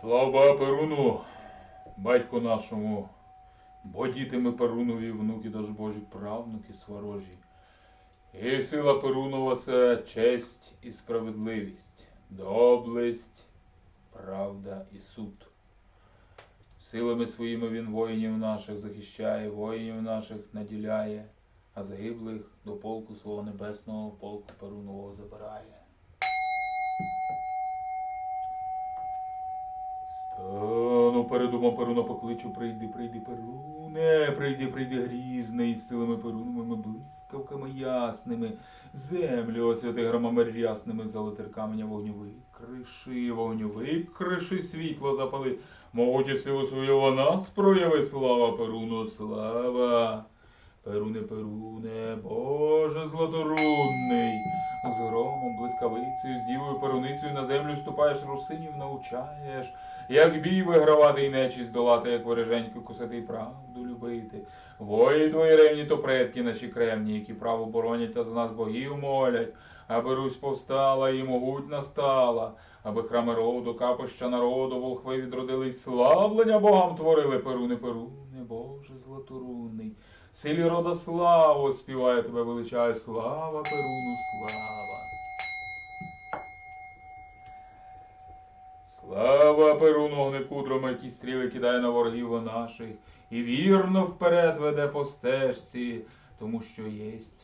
Слава Перуну, батьку нашому, бо діти ми Перунові, внуки даж Божі, правнуки сварожі. І сила Перунова це честь і справедливість, доблесть, правда і суд. Силами своїми він воїнів наших захищає, воїнів наших наділяє, а загиблих до полку свого небесного полку Перунового забирає. Передумав Перуна покличу, прийди, прийди, Перуне, прийди, прийди грізний, з силами перунами, блискавками ясними, землю освяти громами рясними, золотир каменя вогню викриши, вогню викриши, світло запали, могуті силу свою вона спрояви, слава Перуну, слава. Перуне, Перуне, Боже златорунний, з громом, блискавицею, з дівою перуницею на землю ступаєш, русинів навчаєш, як бій вигравати і нечість долати, як вороженьку кусати і правду любити. Вої твої ревні, то предки наші кремні, які право боронять та за нас богів молять, аби Русь повстала і могутня стала, аби храми роду, капища народу, волхви відродились, славлення Богам творили, Перуне, Перуне, Боже златорунний. Силі рода славу співає тебе величає, слава Перуну, слава. Слава Перуну, огнекудром, які стріли кидає на ворогів наших, і вірно вперед веде по стежці, тому що єсть.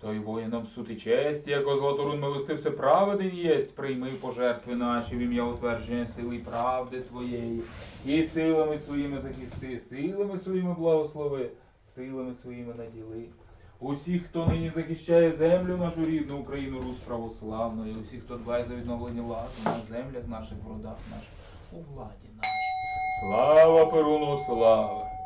Той воїнам суд і честь, яко златорун милостився праведен єсть, прийми пожертви наші в ім'я утвердження сили й правди Твоєї, і силами своїми захисти, силами своїми благослови, силами своїми наділи. Усіх, хто нині захищає землю нашу рідну Україну, Русь православну, і усіх, хто дбає за відновлення ладу на землях наших, в родах наших, у владі нашій. Слава Перуну, слава!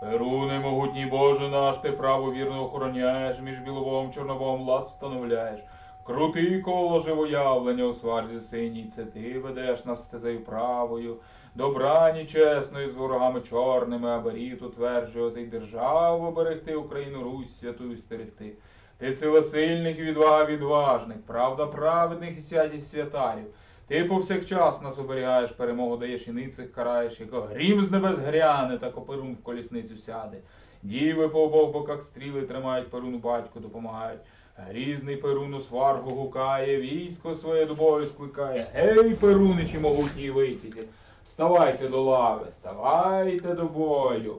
Перуне, могутній Боже наш, ти право вірно охороняєш, між білобогом чорнобогом лад встановляєш. Крутий коло живоявлення у сварзі синій, це ти ведеш нас стезею правою, добрані чесною з ворогами чорними, аби рід утверджувати й державу берегти, Україну Русь святую стерегти. Ти сила сильних і відвага відважних, правда праведних і святість святарів. Ти повсякчас нас оберігаєш, перемогу даєш і ницих караєш, яко грім з небес гряне, та копирун в колісницю сяде. Діви по обох боках стріли тримають, перуну батьку допомагають. Грізний перун у сваргу гукає, військо своє до бою скликає. Гей, перуничі могутній витязі, вставайте до лави, ставайте до бою.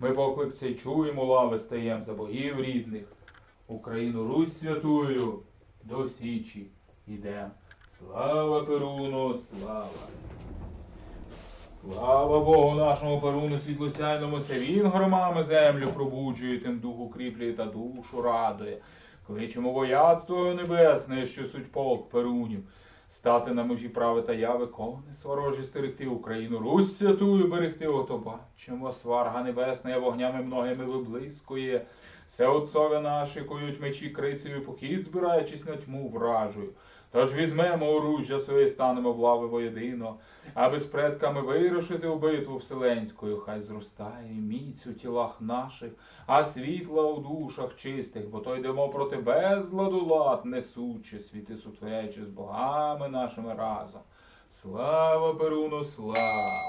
Ми поклик цей чуємо, лави стаєм за богів рідних. Україну Русь святую, до Січі йдем. Слава Перуну, слава! Слава Богу нашому Перуну світлосяйному, се він громами землю пробуджує, тим дух укріплює та душу радує. Кличемо вояцтво небесне, що суть полк Перунів. Стати на межі прави та яви, кони сворожі стерегти, Україну Русь святую берегти, ото бачимо, сварга небесна вогнями многими виблискує. Все отцове наші кують мечі крицею, похід збираючись на тьму вражую. Тож візьмемо оружжя своє, станемо в лави воєдино, аби з предками вирушити у битву вселенською, хай зростає міць у тілах наших, а світла у душах чистих, бо то йдемо проти безладу лад, несучи світи сутворяючи з богами нашими разом. Слава Перуну, слава!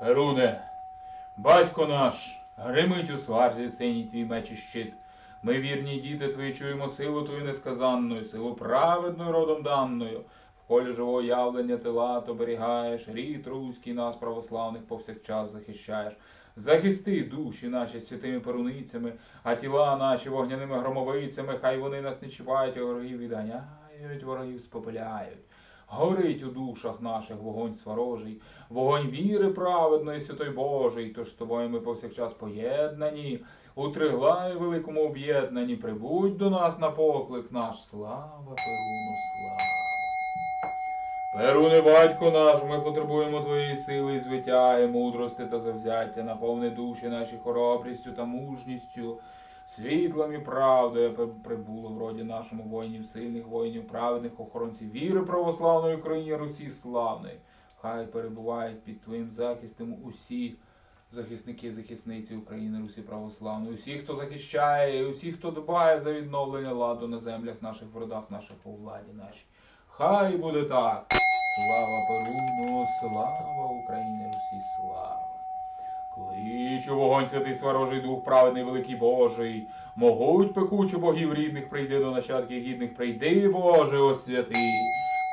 Перуне, батько наш, гримить у сварзі синій твій меч і щит. Ми, вірні діти твої, чуємо силу твою несказанною, силу праведною родом даною. В полі живого явлення ти лад оберігаєш, рід руський нас, православних, повсякчас захищаєш. Захисти душі наші святими перуницями, а тіла наші вогняними громовицями, хай вони нас не чіпають, а ворогів відганяють, ворогів спопиляють. Горить у душах наших вогонь сварожий, вогонь віри праведної, святой Божий, тож з тобою ми повсякчас поєднані, у триглаї великому об'єднані, прибудь до нас на поклик наш. Слава Перуну, слава! Перуне, батько наш, ми потребуємо твоєї сили і звиття, і мудрости та завзяття, наповни душі наші хоробрістю та мужністю, світлом і правдою прибуло в роді нашому воїнів, сильних воїнів, праведних охоронців віри православної країні Русі славної. Хай перебувають під твоїм захистом усі захисники, захисниці України, Русі Православної, усі, хто захищає, усі, хто дбає за відновлення ладу на землях наших, в родах наших у владі нашій. Хай буде так. Слава Перуну, слава Україні, Русі, слава. Кличу вогонь святий сварожий дух, праведний великий Божий, могуть пекучу богів рідних, прийди до нащадків гідних, прийди, Боже, о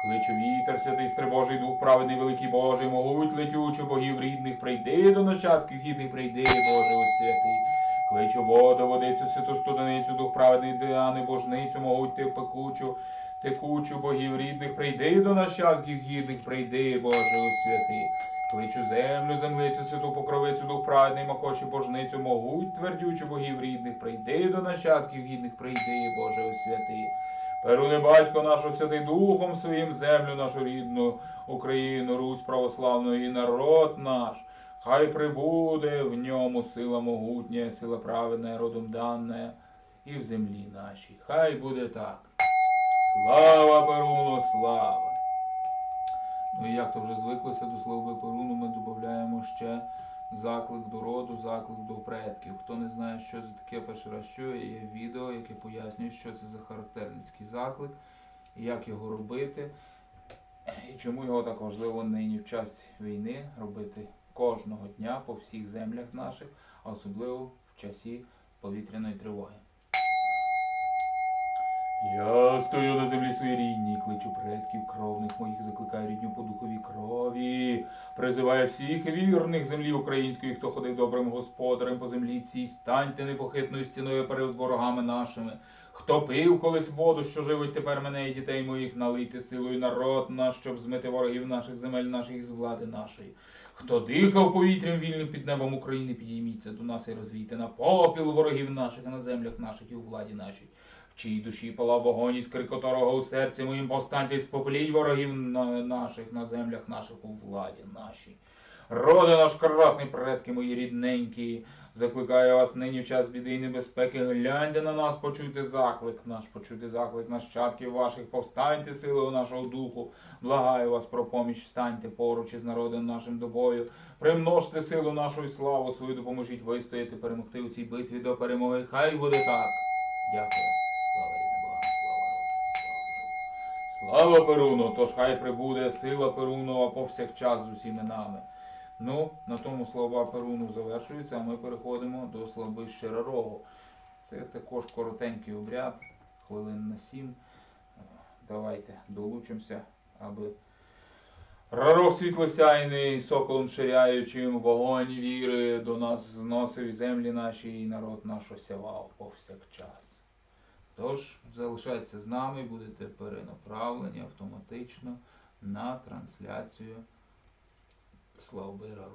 Кличу вітер, святий стрибожий дух, праведний великий Божий, могуть летючу богів рідних, прийди до нащадків гідних, прийди, Боже, о святий. Кличу воду, водицю, святу студеницю, дух праведний Діани, божницю, могуть ти пекучу, текучу богів рідних, прийди до нащадків гідних, прийди, Боже, о святий. Кличу землю, землицю, святу покровицю, дух праведний, макоші божницю, могуть твердючу богів рідних, прийди до нащадків гідних, прийди, Боже, о святий. Перуни батько нашу святий Духом своїм землю нашу рідну, Україну, Русь православну і народ наш. Хай прибуде в ньому сила могутня, сила праведна, родом дана, і в землі нашій. Хай буде так. Слава Перуну, слава! Ну і як то вже звиклося до слова Перуну, ми додаємо ще заклик до роду, заклик до предків. Хто не знає, що це таке, перший раз чує, є відео, яке пояснює, що це за характерницький заклик, як його робити, і чому його так важливо нині в час війни робити кожного дня по всіх землях наших, а особливо в часі повітряної тривоги. Я стою на землі своїй рідній, кличу предків кровних моїх, закликаю рідню по духовій крові, призиваю всіх вірних землі української, хто ходив добрим господарем по землі цій, станьте непохитною стіною перед ворогами нашими. Хто пив колись воду, що живить тепер мене і дітей моїх, налийте силою народ наш, щоб змити ворогів наших земель наших з влади нашої. Хто дихав повітрям вільним під небом України, підійміться до нас і розвійте на попіл ворогів наших, на землях наших і у владі нашій. В душі палав вогонь, іскри котрого у серці моїм повстаньте спопеліть ворогів на наших, на землях наших у владі нашій. Роди наш красний, предки мої рідненькі, закликаю вас нині в час біди і небезпеки. Гляньте на нас, почуйте заклик наш, почуйте заклик нащадків ваших, повстаньте силою нашого духу. Благаю вас про поміч, встаньте поруч із народом нашим до бою. Примножте силу нашу і славу свою, допоможіть вистояти, перемогти у цій битві до перемоги. Хай буде так. Дякую. Слава рідним Богам, слава народу, слава Перуну. Тож хай прибуде сила Перунова повсякчас з усіми нами. Ну, на тому слова Перуну завершуються, а ми переходимо до слаби Щиророгу. Це також коротенький обряд, хвилин на сім. Е, Давайте долучимося, аби Рарок світлосяйний, соколом ширяючим, вогонь віри до нас зносив землі наші, і народ наш осявав повсякчас. Тож залишайтеся з нами, будете перенаправлені автоматично на трансляцію Славби Рарок.